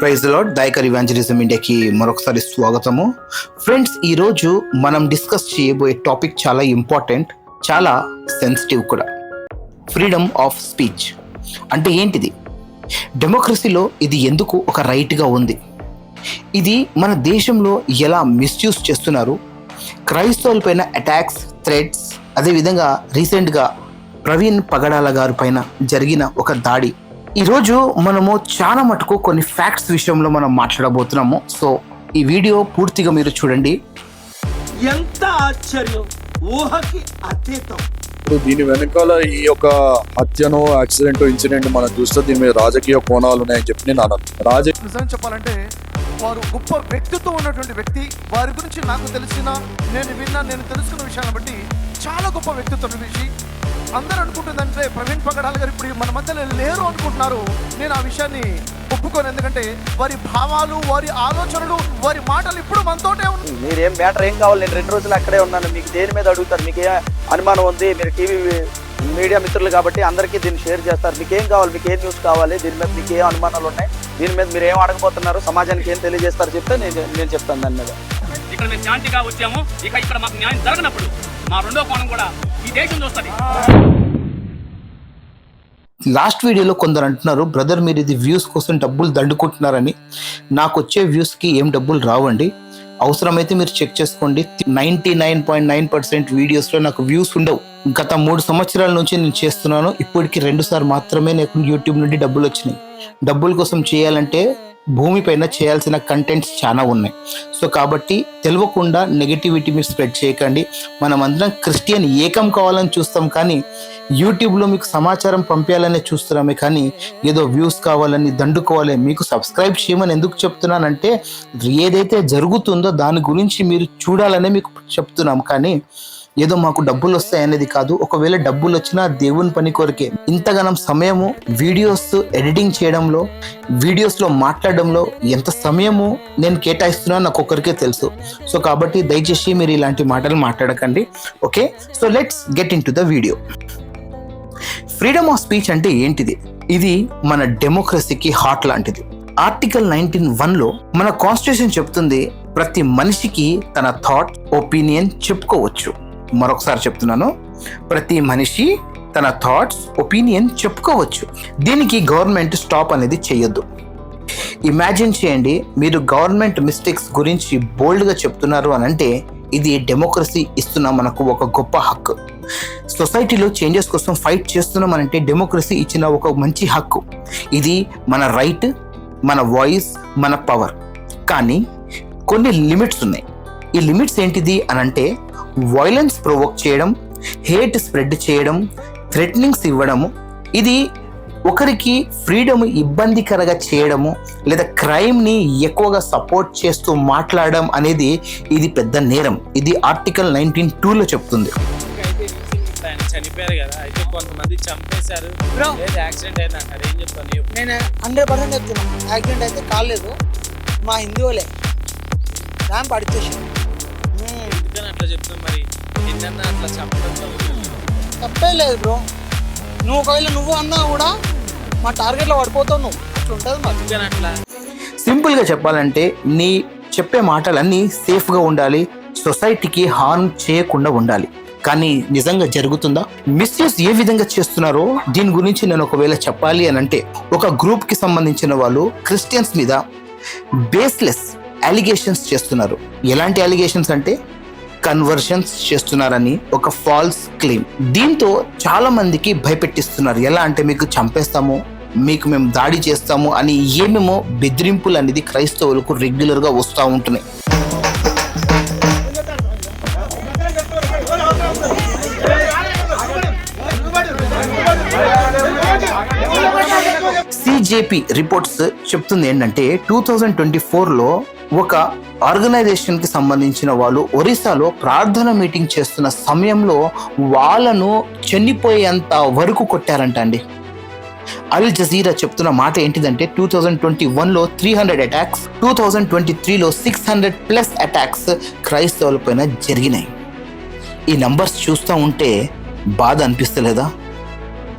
Praise lord దైకర్ evangelism ఇండియాకి మరొకసారి స్వాగతము. Friends ఈరోజు మనం డిస్కస్ చేయబోయే టాపిక్ చాలా ఇంపార్టెంట్ చాలా సెన్సిటివ్ కూడా. ఫ్రీడమ్ ఆఫ్ స్పీచ్ అంటే ఏంటిది? డెమోక్రసీలో ఇది ఎందుకు ఒక రైట్గా ఉంది? ఇది మన దేశంలో ఎలా మిస్యూజ్ చేస్తున్నారు? క్రైస్తవులపైన అటాక్స్ థ్రెడ్స్ అదేవిధంగా రీసెంట్గా ప్రవీణ్ పగడాల గారి పైన జరిగిన ఒక దాడి ఈరోజు మనము చాలా మటుకు కొన్ని ఫ్యాక్ట్స్ విషయంలో మనం మాట్లాడబోతున్నాము. సో ఈ వీడియో పూర్తిగా మీరు చూడండి. ఎంత ఆశ్చర్యం! ఊహకి అతీతం. ఇప్పుడు దీని వెనకాల ఈ యొక్క హత్యను యాక్సిడెంట్ ఇన్సిడెంట్ మనం చూస్తే దీని మీద రాజకీయ కోణాలు ఉన్నాయని చెప్పి నేను అన్నాను రాజ నిజం చెప్పాలంటే వారు గొప్ప వ్యక్తిత్వం ఉన్నటువంటి వ్యక్తి. వారి గురించి నాకు తెలిసిన నేను విన్నా నేను తెలుసుకున్న విషయాన్ని బట్టి చాలా గొప్ప వ్యక్తిత్వం గురించి అందరూ అనుకుంటుందంటే ప్రవీణ్ పగడాల గారు ఇప్పుడు మన మధ్యలో లేరు అనుకుంటున్నారు. నేను ఆ విషయాన్ని ఒప్పుకోను. ఎందుకంటే వారి భావాలు వారి ఆలోచనలు వారి మాటలు ఇప్పుడు మనతోటే ఉన్నాయి మీరేం మ్యాటర్ ఏం కావాలి? నేను రెండు రోజులు అక్కడే ఉన్నాను. మీకు దేని మీద అడుగుతారు? మీకు ఏ అనుమానం ఉంది? మీరు టీవీ మీడియా మిత్రులు కాబట్టి అందరికీ దీన్ని షేర్ చేస్తారు. మీకు ఏం కావాలి? మీకు ఏం న్యూస్ కావాలి? దీని మీద మీకు ఏ అనుమానాలు ఉన్నాయి? దీని మీద మీరు ఏం అడగబోతున్నారు సమాజానికి ఏం తెలియజేస్తారు చెప్తే నేను నేను చెప్తాను దాని మీద. ఇక్కడ మేము శాంతిగా వచ్చాము. ఇక ఇక్కడ మాకు న్యాయం జరగనప్పుడు మా రెండో కోణం కూడా ఈ దేశం చూస్తుంది. లాస్ట్ వీడియోలో కొందరు అంటున్నారు బ్రదర్ మీరు ఇది వ్యూస్ కోసం డబ్బులు దండుకుంటున్నారని. నాకు వచ్చే వ్యూస్కి ఏం డబ్బులు రావండి. అవసరమైతే మీరు చెక్ చేసుకోండి. Ninety nine point nine percent వీడియోస్లో నాకు వ్యూస్ ఉండవు. గత మూడు సంవత్సరాల నుంచి నేను చేస్తున్నాను. ఇప్పటికి రెండు సార్లు మాత్రమే నాకు యూట్యూబ్ నుండి డబ్బులు వచ్చినాయి. డబ్బుల కోసం చేయాలంటే భూమిపైన చేయాల్సిన కంటెంట్స్ చాలా ఉన్నాయి. సో కాబట్టి తెలియకుండా నెగిటివిటీ మీరు స్ప్రెడ్ చేయకండి. మనం క్రిస్టియన్ ఏకం కావాలని చూస్తాం కానీ యూట్యూబ్లో మీకు సమాచారం పంపించాలనే చూస్తున్నామే కానీ ఏదో వ్యూస్ కావాలని దండుకోవాలి. మీకు సబ్స్క్రైబ్ చేయమని ఎందుకు చెప్తున్నానంటే ఏదైతే జరుగుతుందో దాని గురించి మీరు చూడాలనే మీకు చెప్తున్నాం కానీ ఏదో మాకు డబ్బులు వస్తాయి అనేది కాదు. ఒకవేళ డబ్బులు వచ్చినా దేవుని పని కొరకే. ఇంతగానం సమయము వీడియోస్ ఎడిటింగ్ చేయడంలో వీడియోస్లో మాట్లాడడంలో ఎంత సమయము నేను కేటాయిస్తున్నా నాకు ఒక్కరికే తెలుసు. సో కాబట్టి దయచేసి మీరు ఇలాంటి మాటలు మాట్లాడకండి. Okay so let's get into the video freedom of speech అంటే ఏంటిది? ఇది మన డెమోక్రసీకి హార్ట్ లాంటిది. ఆర్టికల్ నైన్టీన్ వన్లో మన కాన్స్టిట్యూషన్ చెప్తుంది ప్రతి మనిషికి తన థాట్ ఒపీనియన్ చెప్పుకోవచ్చు. మరొకసారి చెప్తున్నాను. ప్రతి మనిషి తన థాట్స్ ఒపీనియన్ చెప్పుకోవచ్చు. దీనికి గవర్నమెంట్ స్టాప్ అనేది చేయొద్దు. ఇమాజిన్ చేయండి మీరు గవర్నమెంట్ మిస్టేక్స్ గురించి బోల్డ్గా చెప్తున్నారు అని అంటే ఇది డెమోక్రసీ ఇస్తున్న మనకు ఒక గొప్ప హక్కు. సొసైటీలో చేంజెస్ కోసం ఫైట్ చేస్తున్నామనంటే డెమోక్రసీ ఇచ్చిన ఒక మంచి హక్కు. ఇది మన రైట్ మన వాయిస్ మన పవర్ కానీ కొన్ని లిమిట్స్ ఉన్నాయి. ఈ లిమిట్స్ ఏంటిది అనంటే వైలెన్స్ ప్రొవోక్ చేయడం హేట్ స్ప్రెడ్ చేయడం థ్రెటనింగ్స్ ఇవ్వడము ఇది ఒకరికి ఫ్రీడమ్ ఇబ్బందికరంగా చేయడము లేదా క్రైమ్ని ఎక్కువగా సపోర్ట్ చేస్తూ మాట్లాడడం అనేది ఇది పెద్ద నేరం. ఇది ఆర్టికల్ నైన్టీన్ టూలో చెప్తుంది. చనిపోయారు కదా అయితే కొంతమంది చంపేశారు. లేదా యాక్సిడెంట్ అయింది అంటారు. ఏం చెప్తాను చెప్పు. నేను హండ్రెడ్ పర్సెంట్ చెప్తున్నా. యాక్సిడెంట్ అయితే కాలేదు. మా హిందువులే. ర్యాంప్ అడిచేసి ఎందుకని అట్లా చెప్తున్నాం మరి? నిన్న అట్లా చంపడం తప్పు. లేదు బ్రో. నువ్వు ఒకవేళ నువ్వు అన్నా కూడా మా టార్గెట్లో పడిపోతావు నువ్వు. అట్లా ఉంటుంది అట్లా. సింపుల్గా చెప్పాలంటే నీ చెప్పే మాటలన్నీ సేఫ్గా ఉండాలి సొసైటీకి హార్మ్ చేయకుండా ఉండాలి. కానీ నిజంగా జరుగుతుందా? మిస్యూస్ ఏ విధంగా చేస్తున్నారో దీని గురించి నేను ఒకవేళ చెప్పాలి అని అంటే ఒక గ్రూప్కి సంబంధించిన వాళ్ళు క్రిస్టియన్స్ మీద బేస్లెస్ అలిగేషన్స్ చేస్తున్నారు. ఎలాంటి అలిగేషన్స్ అంటే కన్వర్షన్స్ చేస్తున్నారని ఒక ఫాల్స్ క్లెయిమ్ దీంతో చాలా మందికి భయపెట్టిస్తున్నారు. ఎలా అంటే మీకు చంపేస్తాము మీకు మేము దాడి చేస్తాము అని ఏమేమో బెదిరింపులు అనేది క్రైస్తవులకు రెగ్యులర్గా వస్తూ ఉంటున్నాయి. సిజేపి రిపోర్ట్స్ చెప్తుంది ఏంటంటే టూ థౌజండ్ ట్వంటీ ఫోర్లో ఒక ఆర్గనైజేషన్కి సంబంధించిన వాళ్ళు ఒరిస్సాలో ప్రార్థన మీటింగ్ చేస్తున్న సమయంలో వాళ్ళను చనిపోయేంత వరకు కొట్టారంట అండి. అల్ జజీరా చెప్తున్న మాట ఏంటిదంటే టూ థౌజండ్ ట్వంటీ వన్లో three hundred attacks two thousand twenty త్రీలో సిక్స్ హండ్రెడ్ ప్లస్ అటాక్స్ క్రైస్తవులపైన జరిగినాయి. ఈ నంబర్స్ చూస్తూ ఉంటే బాధ అనిపిస్తలేదా?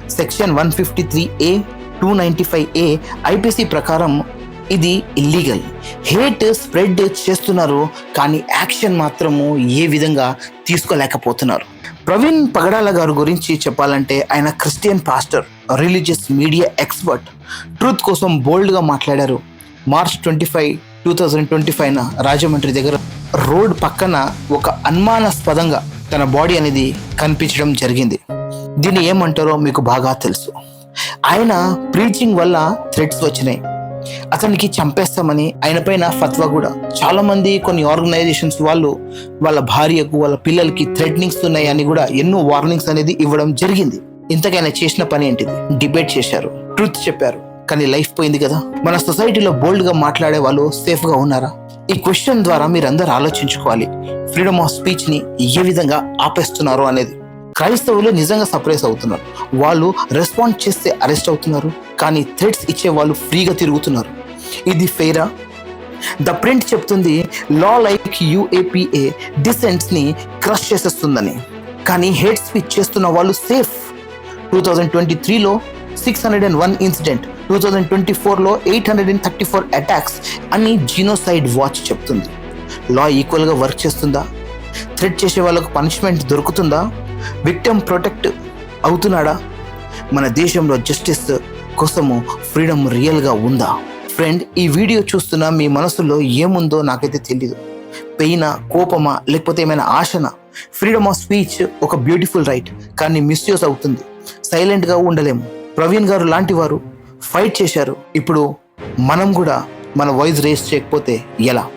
Section one fifty three A two ninety five A IPC ప్రకారం ఇది ఇల్లీగల్ హేట్ స్ప్రెడ్ చేస్తున్నారు కానీ యాక్షన్ మాత్రము ఏ విధంగా తీసుకోలేకపోతున్నారు. ప్రవీణ్ పగడాల గారి గురించి చెప్పాలంటే ఆయన Christian pastor religious media expert truth కోసం బోల్డ్గా మాట్లాడారు. March twenty five two thousand twenty ఫైవ్న Rajahmundry దగ్గర రోడ్ పక్కన ఒక అనుమానాస్పదంగా తన బాడీ అనేది కనిపించడం జరిగింది. దీన్ని ఏమంటారో మీకు బాగా తెలుసు. ఆయన ప్రీచింగ్ వల్ల థ్రెడ్స్ వచ్చినాయి. అతనికి చంపేస్తామని ఆయన పైన ఫత్వా కూడా. చాలా మంది కొన్ని ఆర్గనైజేషన్స్ వాళ్ళు వాళ్ళ భార్యకు వాళ్ళ పిల్లలకి థ్రెడ్నింగ్స్ ఉన్నాయని కూడా ఎన్నో వార్నింగ్స్ అనేది ఇవ్వడం జరిగింది. ఇంతకైనా చేసిన పని ఏంటిది? డిబేట్ చేశారు. ట్రూత్ చెప్పారు. కానీ లైఫ్ పోయింది కదా? మన సొసైటీలో బోల్డ్గా మాట్లాడే వాళ్ళు సేఫ్గా ఉన్నారా? ఈ క్వశ్చన్ ద్వారా మీరందరూ ఆలోచించుకోవాలి. ఫ్రీడమ్ ఆఫ్ స్పీచ్ని ఏ విధంగా ఆపేస్తున్నారు అనేది. క్రైస్తవులు నిజంగా సర్ప్రైజ్ అవుతున్నారు. వాళ్ళు రెస్పాండ్ చేస్తే అరెస్ట్ అవుతున్నారు. కానీ థ్రెడ్స్ ఇచ్చే వాళ్ళు ఫ్రీగా తిరుగుతున్నారు. ఇది ఫెయిరా? ద ప్రింట్ చెప్తుంది లా లైక్ యుఏపిఏ డిసెంట్స్ని క్రష్ చేసేస్తుందని. కానీ హెడ్ స్పీచ్ చేస్తున్న వాళ్ళు సేఫ్. టూ థౌజండ్ ట్వంటీ త్రీలో six hundred and one incident two thousand twenty ఫోర్లో eight hundred and thirty four attacks అని జీనోసైడ్ వాచ్ చెప్తుంది. లా ఈక్వల్గా వర్క్ చేస్తుందా? థ్రెట్ చేసే వాళ్ళకు పనిష్మెంట్ దొరుకుతుందా? విక్టమ్ ప్రొటెక్ట్ అవుతున్నాడా? మన దేశంలో జస్టిస్ కోసము ఫ్రీడమ్ రియల్గా ఉందా? ఫ్రెండ్ ఈ వీడియో చూస్తున్న మీ మనసులో ఏముందో నాకైతే తెలియదు పెయినా కోపమా లేకపోతే ఏమైనా ఆశనా? ఫ్రీడమ్ ఆఫ్ స్పీచ్ ఒక బ్యూటిఫుల్ రైట్ కానీ మిస్యూస్ అవుతుంది. సైలెంట్గా ఉండలేము. ప్రవీణ్ గారు లాంటి వారు ఫైట్ చేశారు. ఇప్పుడు మనం కూడా మన వాయిస్ రేస్ చేయకపోతే ఎలా?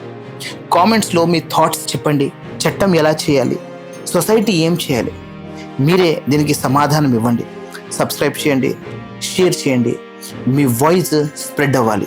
కామెంట్స్లో మీ థాట్స్ చెప్పండి. చట్టం ఎలా చేయాలి? సొసైటీ ఏం చేయాలి? మీరే దీనికి సమాధానం ఇవ్వండి. సబ్స్క్రైబ్ చేయండి. షేర్ చేయండి. మీ వాయిస్ స్ప్రెడ్ అవ్వాలి.